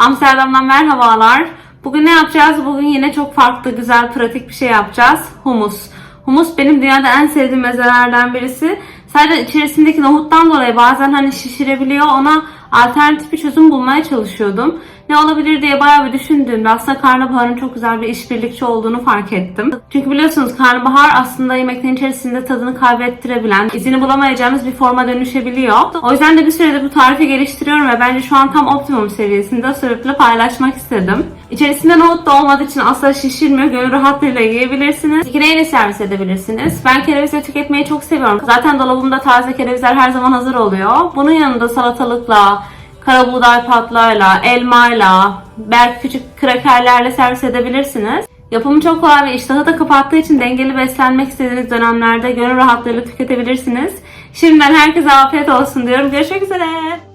Amsterdam'dan merhabalar. Bugün ne yapacağız? Bugün yine çok farklı, güzel, pratik bir şey yapacağız. Humus. Humus benim dünyada en sevdiğim mezelerden birisi. Sadece içerisindeki nohuttan dolayı bazen hani şişirebiliyor. Ona alternatif bir çözüm bulmaya çalışıyordum. Ne olabilir diye bayağı bir düşündüğümde aslında karnabaharın çok güzel bir işbirlikçi olduğunu fark ettim. Çünkü biliyorsunuz karnabahar aslında yemeklerin içerisinde tadını kaybettirebilen, izini bulamayacağımız bir forma dönüşebiliyor. O yüzden de bir süredir bu tarifi geliştiriyorum ve bence şu an tam optimum seviyesinde o paylaşmak istedim. İçerisinde nohut da olmadığı için asla şişirmiyor. Gönül rahatlığıyla yiyebilirsiniz. Peki neyle servis edebilirsiniz? Ben kerevizle tüketmeyi çok seviyorum. Zaten dolabımda taze kerevizler her zaman hazır oluyor. Bunun yanında salatalıkla, kara buğday patlarla, elmayla, belki küçük krakerlerle servis edebilirsiniz. Yapımı çok kolay ve iştahı da kapattığı için dengeli beslenmek istediğiniz dönemlerde gönül rahatlığıyla tüketebilirsiniz. Şimdiden herkese afiyet olsun diyorum. Görüşmek üzere.